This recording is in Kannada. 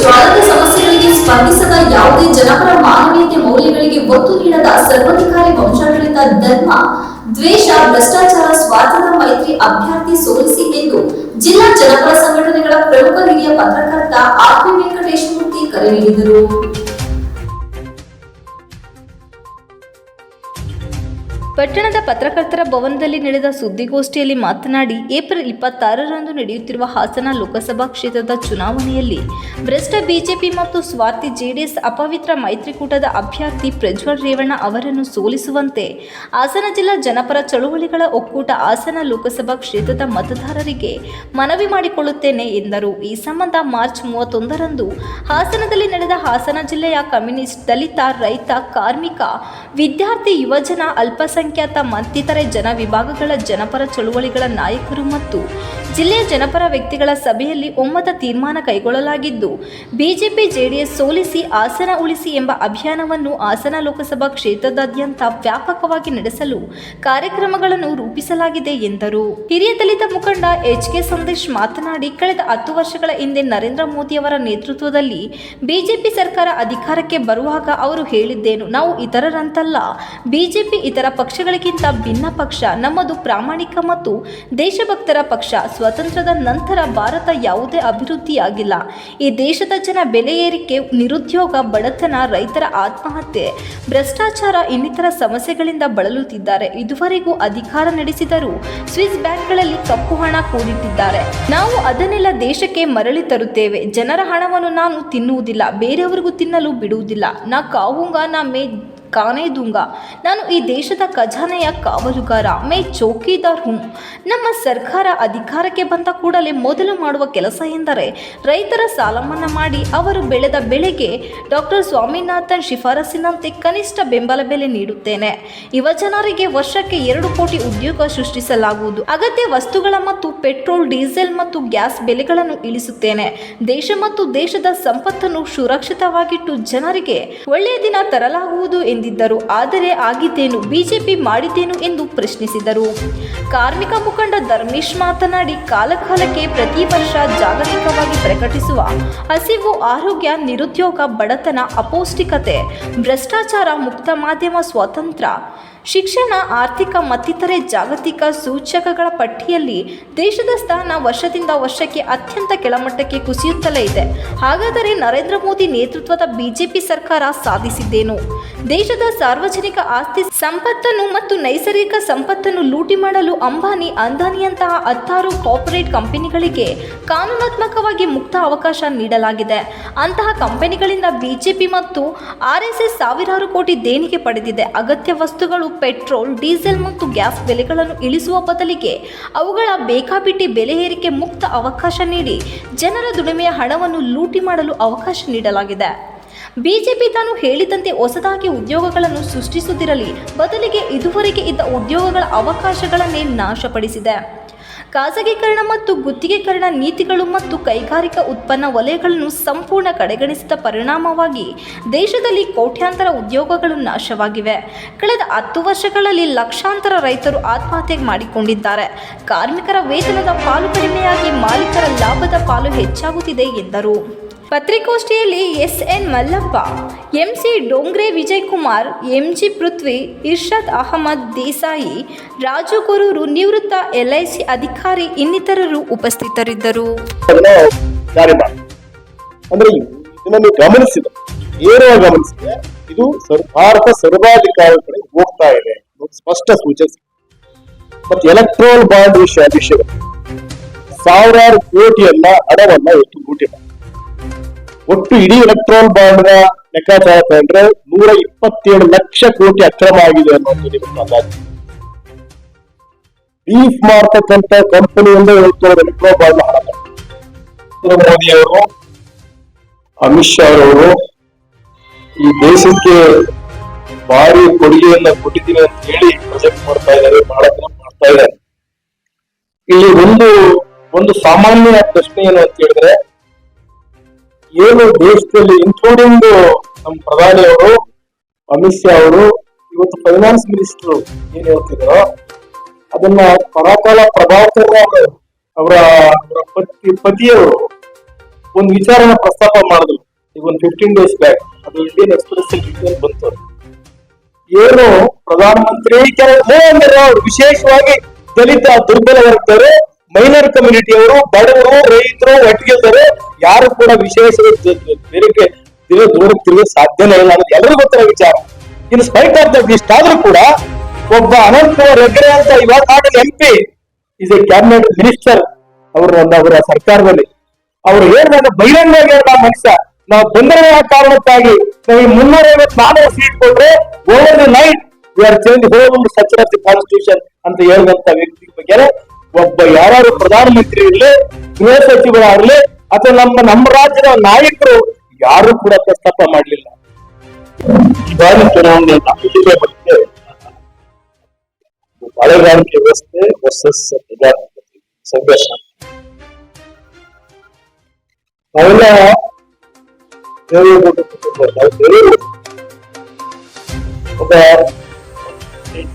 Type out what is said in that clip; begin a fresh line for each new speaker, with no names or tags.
ಜ್ವಾಲದ ಸಮಸ್ಯೆಗಳಿಗೆ ಸ್ಪಂದಿಸದ ಯಾವುದೇ ಜನಪರ ಮಾನವೀಯತೆ ಮೌಲ್ಯಗಳಿಗೆ ಒತ್ತು ನೀಡದ ಸರ್ವಾಧಿಕಾರಿ ವಂಶಾಡಳಿತ ಧರ್ಮ, ದ್ವೇಷ, ಭ್ರಷ್ಟಾಚಾರ ಸ್ವಾತಂತ್ರ್ಯ ಮೈತ್ರಿ ಅಭ್ಯರ್ಥಿ ಸೋಲಿಸಿ ಎಂದು ಜಿಲ್ಲಾ ಜನಪರ ಸಂಘಟನೆಗಳ ಪ್ರಮುಖ ಹಿರಿಯ ಪತ್ರಕರ್ತ ಆರ್ ಪಿ ವೆಂಕಟೇಶ್ ಮೂರ್ತಿ ಕರೆ ನೀಡಿದರು.
ಪಟ್ಟಣದ ಪತ್ರಕರ್ತರ ಭವನದಲ್ಲಿ ನಡೆದ ಸುದ್ದಿಗೋಷ್ಠಿಯಲ್ಲಿ ಮಾತನಾಡಿ, ಏಪ್ರಿಲ್ ಇಪ್ಪತ್ತಾರರಂದು ನಡೆಯುತ್ತಿರುವ ಹಾಸನ ಲೋಕಸಭಾ ಕ್ಷೇತ್ರದ ಚುನಾವಣೆಯಲ್ಲಿ ಭ್ರಷ್ಟ ಬಿಜೆಪಿ ಮತ್ತು ಸ್ವಾರ್ಥಿ ಜೆಡಿಎಸ್ ಅಪವಿತ್ರ ಮೈತ್ರಿಕೂಟದ ಅಭ್ಯರ್ಥಿ ಪ್ರಜ್ವಲ್ ರೇವಣ್ಣ ಅವರನ್ನು ಸೋಲಿಸುವಂತೆ ಹಾಸನ ಜಿಲ್ಲಾ ಜನಪರ ಚಳುವಳಿಗಳ ಒಕ್ಕೂಟ ಹಾಸನ ಲೋಕಸಭಾ ಕ್ಷೇತ್ರದ ಮತದಾರರಿಗೆ ಮನವಿ ಮಾಡಿಕೊಳ್ಳುತ್ತೇನೆ ಎಂದರು. ಈ ಸಂಬಂಧ ಮಾರ್ಚ್ ಮೂವತ್ತೊಂದರಂದು ಹಾಸನದಲ್ಲಿ ನಡೆದ ಹಾಸನ ಜಿಲ್ಲೆಯ ಕಮ್ಯುನಿಸ್ಟ್ ದಲಿತ, ರೈತ, ಕಾರ್ಮಿಕ, ವಿದ್ಯಾರ್ಥಿ, ಯುವಜನ, ಅಲ್ಪಸಂಖ್ಯಾತ ಮತ್ತಿತರೆ ಜನ ವಿಭಾಗಗಳ ಜನಪರ ಚಳುವಳಿಗಳ ನಾಯಕರು ಮತ್ತು ಜಿಲ್ಲೆಯ ಜನಪರ ವ್ಯಕ್ತಿಗಳ ಸಭೆಯಲ್ಲಿ ಒಮ್ಮತ ತೀರ್ಮಾನ ಕೈಗೊಳ್ಳಲಾಗಿದ್ದು, ಬಿಜೆಪಿ ಜೆಡಿಎಸ್ ಸೋಲಿಸಿ ಹಾಸನ ಉಳಿಸಿ ಎಂಬ ಅಭಿಯಾನವನ್ನು ಹಾಸನ ಲೋಕಸಭಾ ಕ್ಷೇತ್ರದಾದ್ಯಂತ ವ್ಯಾಪಕವಾಗಿ ನಡೆಸಲು ಕಾರ್ಯಕ್ರಮಗಳನ್ನು ರೂಪಿಸಲಾಗಿದೆ ಎಂದರು. ಹಿರಿಯ ದಲಿತ ಮುಖಂಡ ಎಚ್ ಕೆ ಸಂದೇಶ್ ಮಾತನಾಡಿ, ಕಳೆದ ಹತ್ತು ವರ್ಷಗಳ ಹಿಂದೆ ನರೇಂದ್ರ ಮೋದಿಯವರ ನೇತೃತ್ವದಲ್ಲಿ ಬಿಜೆಪಿ ಸರ್ಕಾರ ಅಧಿಕಾರಕ್ಕೆ ಬರುವಾಗ ಅವರು ಹೇಳಿದ್ದೇನು, ನಾವು ಇತರರಂತಲ್ಲ, ಬಿಜೆಪಿ ಇತರ ಪಕ್ಷಗಳಿಗಿಂತ ಭಿನ್ನ ಪಕ್ಷ, ನಮ್ಮದು ಪ್ರಾಮಾಣಿಕ ಮತ್ತು ದೇಶಭಕ್ತರ ಪಕ್ಷ. ಸ್ವಾತಂತ್ರ್ಯದ ನಂತರ ಭಾರತ ಯಾವುದೇ ಅಭಿವೃದ್ಧಿಯಾಗಿಲ್ಲ. ಈ ದೇಶದ ಜನ ಬೆಲೆ ಏರಿಕೆ, ನಿರುದ್ಯೋಗ, ಬಡತನ, ರೈತರ ಆತ್ಮಹತ್ಯೆ, ಭ್ರಷ್ಟಾಚಾರ ಇನ್ನಿತರ ಸಮಸ್ಯೆಗಳಿಂದ ಬಳಲುತ್ತಿದ್ದಾರೆ. ಇದುವರೆಗೂ ಅಧಿಕಾರ ನಡೆಸಿದರೂ ಸ್ವಿಸ್ ಬ್ಯಾಂಕ್ಗಳಲ್ಲಿ ಕಪ್ಪು ಹಣ ಕೂಡಿಟ್ಟಿದ್ದಾರೆ. ನಾವು ಅದನ್ನೆಲ್ಲ ದೇಶಕ್ಕೆ ಮರಳಿ ತರುತ್ತೇವೆ. ಜನರ ಹಣವನ್ನು ನಾನು ತಿನ್ನುವುದಿಲ್ಲ. ಬೇರೆಯವರಿಗೂ ತಿನ್ನಲು ಬಿಡುವುದಿಲ್ಲ. ನಾ ಕಾವುಂಗ, ನಾ ಮೇ ಕಾನೇ ದೂಂಗ. ನಾನು ಈ ದೇಶದ ಖಜಾನೆಯ ಕಾವಲುಗಾರ, ಮೇ ಚೌಕಿದಾರ್ ಹುಂ. ನಮ್ಮ ಸರ್ಕಾರ ಅಧಿಕಾರಕ್ಕೆ ಬಂದ ಕೂಡಲೇ ಮೊದಲು ಮಾಡುವ ಕೆಲಸ ಎಂದರೆ ರೈತರ ಸಾಲ ಮಾಡಿ ಅವರು ಬೆಳೆದ ಬೆಳೆಗೆ ಡಾಕ್ಟರ್ ಸ್ವಾಮಿನಾಥನ್ ಶಿಫಾರಸಿನಂತೆ ಕನಿಷ್ಠ ಬೆಂಬಲ ಬೆಲೆ ನೀಡುತ್ತೇನೆ. ಯುವ ಜನರಿಗೆ ವರ್ಷಕ್ಕೆ ಎರಡು ಕೋಟಿ ಉದ್ಯೋಗ ಸೃಷ್ಟಿಸಲಾಗುವುದು. ಅಗತ್ಯ ವಸ್ತುಗಳ ಮತ್ತು ಪೆಟ್ರೋಲ್, ಡೀಸೆಲ್ ಮತ್ತು ಗ್ಯಾಸ್ ಬೆಲೆಗಳನ್ನು ಇಳಿಸುತ್ತೇನೆ. ದೇಶ ಮತ್ತು ದೇಶದ ಸಂಪತ್ತನ್ನು ಸುರಕ್ಷಿತವಾಗಿಟ್ಟು ಜನರಿಗೆ ಒಳ್ಳೆಯ ದಿನ ತರಲಾಗುವುದು ಎಂದಿದ್ದರು ಆದರೆ ಆಗಿದ್ದೇನು? ಬಿಜೆಪಿ ಮಾಡಿದ್ದೇನು ಎಂದು ಪ್ರಶ್ನಿಸಿದರು. ಕಾರ್ಮಿಕ ಮುಖಂಡ ಧರ್ಮೇಶ್ ಮಾತನಾಡಿ, ಕಾಲಕಾಲಕ್ಕೆ ಪ್ರತಿ ವರ್ಷ ಜಾಗತಿಕವಾಗಿ ಪ್ರಕಟಿಸುವ ಹಸಿವು, ಆರೋಗ್ಯ, ನಿರುದ್ಯೋಗ, ಬಡತನ, ಅಪೌಷ್ಟಿಕತೆ, ಭ್ರಷ್ಟಾಚಾರ, ಮುಕ್ತ ಮಾಧ್ಯಮ, ಸ್ವಾತಂತ್ರ್ಯ ಶಿಕ್ಷಣ, ಆರ್ಥಿಕ ಮತ್ತಿತರೆ ಜಾಗತಿಕ ಸೂಚಕಗಳ ಪಟ್ಟಿಯಲ್ಲಿ ದೇಶದ ಸ್ಥಾನ ವರ್ಷದಿಂದ ವರ್ಷಕ್ಕೆ ಅತ್ಯಂತ ಕೆಳಮಟ್ಟಕ್ಕೆ ಕುಸಿಯುತ್ತಲೇ ಇದೆ. ಹಾಗಾದರೆ ನರೇಂದ್ರ ಮೋದಿ ನೇತೃತ್ವದ ಬಿಜೆಪಿ ಸರ್ಕಾರ ಸಾಧಿಸಿದ್ದೇನು? ದೇಶದ ಸಾರ್ವಜನಿಕ ಆಸ್ತಿ ಸಂಪತ್ತನ್ನು ಮತ್ತು ನೈಸರ್ಗಿಕ ಸಂಪತ್ತನ್ನು ಲೂಟಿ ಮಾಡಲು ಅಂಬಾನಿ, ಅಂದಾನಿಯಂತಹ ಹತ್ತಾರು ಕಾರ್ಪೊರೇಟ್ ಕಂಪನಿಗಳಿಗೆ ಕಾನೂನಾತ್ಮಕವಾಗಿ ಮುಕ್ತ ಅವಕಾಶ ನೀಡಲಾಗಿದೆ. ಅಂತಹ ಕಂಪನಿಗಳಿಂದ ಬಿಜೆಪಿ ಮತ್ತು ಆರ್ಎಸ್ಎಸ್ ಸಾವಿರಾರು ಕೋಟಿ ದೇಣಿಗೆ ಪಡೆದಿದೆ. ಅಗತ್ಯ ವಸ್ತುಗಳು ಪೆಟ್ರೋಲ್, ಡೀಸೆಲ್ ಮತ್ತು ಗ್ಯಾಸ್ ಬೆಲೆಗಳನ್ನು ಇಳಿಸುವ ಬದಲಿಗೆ ಅವುಗಳ ಬೇಕಾಬಿಟ್ಟಿ ಬೆಲೆ ಏರಿಕೆ ಮುಕ್ತ ಅವಕಾಶ ನೀಡಿ ಜನರ ದುಡಿಮೆಯ ಹಣವನ್ನು ಲೂಟಿ ಮಾಡಲು ಅವಕಾಶ ನೀಡಲಾಗಿದೆ. ಬಿಜೆಪಿ ತಾನು ಹೇಳಿದಂತೆ ಹೊಸದಾಗಿ ಉದ್ಯೋಗಗಳನ್ನು ಸೃಷ್ಟಿಸುತ್ತಿರಲಿ ಬದಲಿಗೆ ಇದುವರೆಗೆ ಇದ್ದ ಉದ್ಯೋಗಗಳ ಅವಕಾಶಗಳನ್ನೇ ನಾಶಪಡಿಸಿದೆ. ಖಾಸಗೀಕರಣ ಮತ್ತು ಗುತ್ತಿಗೆಕರಣ ನೀತಿಗಳು ಮತ್ತು ಕೈಗಾರಿಕಾ ಉತ್ಪನ್ನ ವಲಯಗಳನ್ನು ಸಂಪೂರ್ಣ ಕಡೆಗಣಿಸಿದ ಪರಿಣಾಮವಾಗಿ ದೇಶದಲ್ಲಿ ಕೋಟ್ಯಾಂತರ ಉದ್ಯೋಗಗಳು ನಾಶವಾಗಿವೆ. ಕಳೆದ ಹತ್ತು ವರ್ಷಗಳಲ್ಲಿ ಲಕ್ಷಾಂತರ ರೈತರು ಆತ್ಮಹತ್ಯೆ ಮಾಡಿಕೊಂಡಿದ್ದಾರೆ. ಕಾರ್ಮಿಕರ ವೇತನದ ಪಾಲು ಕಡಿಮೆಯಾಗಿ ಮಾಲೀಕರ ಲಾಭದ ಪಾಲು ಹೆಚ್ಚಾಗುತ್ತಿದೆ ಎಂದರು. ಪತ್ರಿಕೋಷ್ಠಿಯಲ್ಲಿ S N Mallappa, MC Dongre Vijay Kumar MG Prithvi, Irshad Ahmed Desai, Raju Gururu ನಿವೃತ್ತ ಎಲ್ಐಸಿ ಅಧಿಕಾರಿ ಇನ್ನಿತರರು ಉಪಸ್ಥಿತರಿದ್ದರು.
ಅಂದ್ರೆ ಇದನ್ನ ಗಮನಿಸಿದ. ಇದು ಭಾರತ ಸರ್ವಾಧಿಕಾರಿ ಕಡೆ ಹೋಗ್ತಾ ಇದೆ ಸ್ಪಷ್ಟ ಸೂಚನೆ. ಮತ್ತೆ ಎಲೆಕ್ಟ್ರೋಲ್ ಬಾಂಡ್ ವಿಷಯ ವಿಷಯ ಸಾವಿರಾರು ಕೋಟಿಯನ್ನ ಹಣವನ್ನ ಎತ್ತು ಲೂಟಿ ಒಟ್ಟು ಇಡೀ ಎಲೆಕ್ಟ್ರೋಲ್ ಬಾಂಡ್ನ ಲೆಕ್ಕಾಚಾರ ತಗೊಂಡ್ರೆ ನೂರ ಇಪ್ಪತ್ತೇಳು ಲಕ್ಷ ಕೋಟಿ ಅಕ್ರಮ ಆಗಿದೆ ಅನ್ನೋದು ಅಂದಾಜು. ಬೀಫ್ ಮಾಡ್ತಕ್ಕಂಥ ಕಂಪನಿಯಿಂದ ಹೇಳ್ತಾರೆ ಎಲೆಕ್ಟ್ರೋಲ್ ಬಾಂಡ್ ಹಣ ಮೋದಿ ಅವರು, ಅಮಿತ್ ಶಾ ಅವರು, ಈ ದೇಶಕ್ಕೆ ಭಾರಿ ಕೊಡುಗೆಯನ್ನ ಕೊಟ್ಟಿದ್ದೀನಿ ಅಂತ ಹೇಳಿ ಪ್ರೊಜೆಕ್ಟ್ ಮಾಡ್ತಾ ಇದ್ದಾರೆ, ಬಹಳ ಜನ ಮಾಡ್ತಾ ಇದ್ದಾರೆ. ಇಲ್ಲಿ ಒಂದು ಒಂದು ಸಾಮಾನ್ಯ ಪ್ರಶ್ನೆ ಏನು ಅಂತ ಹೇಳಿದ್ರೆ ಏನು ದೇಶದಲ್ಲಿ ಇನ್ಕ್ಲೂಡಿಂಗ್ ನಮ್ಮ ಪ್ರಧಾನಿ ಅವರು, ಅಮಿತ್ ಶಾ ಅವರು, ಇವತ್ತು ಫೈನಾನ್ಸ್ ಮಿನಿಸ್ಟರ್ ಏನ್ ಹೇಳ್ತಿದ್ರು, ಅದನ್ನ ಪರಾಕಾಲ ಪ್ರಭಾಕರ್ ಅವರು, ಅವರ ಅವರ ಪತಿ, ಪತಿಯವರು ಒಂದು ವಿಚಾರನ ಪ್ರಸ್ತಾಪ ಮಾಡಿದ್ರು ಈಗ ಒಂದು ಫಿಫ್ಟೀನ್ ಡೇಸ್ ಬ್ಯಾಕ್ ಅದು ಇಂಡಿಯನ್ ಎಕ್ಸ್ಪ್ರೆಸ್ ಬಂತು ಅದು. ಏನು ಪ್ರಧಾನಮಂತ್ರಿ ಮೂವಂದರೆ ಅವರು ವಿಶೇಷವಾಗಿ ದಲಿತ ದುರ್ಬಲ ವರ್ಗದವರು ಮೈನರ್ ಕಮ್ಯುನಿಟಿಯವರು ಬಡವರು, ರೈತರು ಒಟ್ಟಿಗಿದ್ದಾರೆ ಯಾರು ಕೂಡ ವಿಶೇಷ ದಿನ ದೂರ ಸಾಧ್ಯನೇ ಇಲ್ಲ ಅನ್ನೋದು ಎಲ್ಲರಿಗೂ ಗೊತ್ತಿರೋ ವಿಚಾರ. ಇನ್ ಸ್ಪೈಟ್ ಆಫ್ ದಟ್ ಇಷ್ಟಾದ್ರೂ ಕೂಡ ಒಬ್ಬ ಅನಂತ್ ಕುಮಾರ್ ಹೆಗ್ಡೆ ಅಂತ not M P is a cabinet minister ಅವರ ಅವರ ಸರ್ಕಾರದಲ್ಲಿ. ಅವ್ರು ಹೇಳಿದಾಗ ಬಹಿರಂಗವಾಗಿ ಹೇಳಿದ ಮನುಷ್ಯ, ನಾವು ಬಂದಿರೋ ಕಾರಣಕ್ಕಾಗಿ ನಾವು ಮುನ್ನೂರ ಐವತ್ ನಾಲ್ಕು ಸೀಟ್ ಕೊಟ್ರೆ over the night we are change whole section of the constitution ಅಂತ ಹೇಳುವಂತ ವ್ಯಕ್ತಿ ಬಗ್ಗೆ ಒಬ್ಬ ಯಾರು ಪ್ರಧಾನಮಂತ್ರಿ ಇರಲಿ, ಗೃಹ ಸಚಿವರಾಗ್ಲಿ ಅಥವಾ ನಮ್ಮ ನಮ್ಮ ರಾಜ್ಯದ ನಾಯಕರು ಯಾರು ಕೂಡ ಪ್ರಸ್ತಾಪ ಮಾಡಲಿಲ್ಲ. ಈ ಬಾರಿ ಚುನಾವಣೆಯನ್ನ ಇಲ್ಲಿಗೆ ಬಗ್ಗೆ ಮಳೆಗಾರಿಕೆ ವ್ಯವಸ್ಥೆ ವರ್ಸಸ್ ಪ್ರಧಾನಮಂತ್ರಿ ಸಂಘರ್ಷ. ನಾವೆಲ್ಲ ದೇವೇಗೌಡ ಕುಟುಂಬ ನಾವು ದೇವೇಗೌಡ ಒಬ್ಬ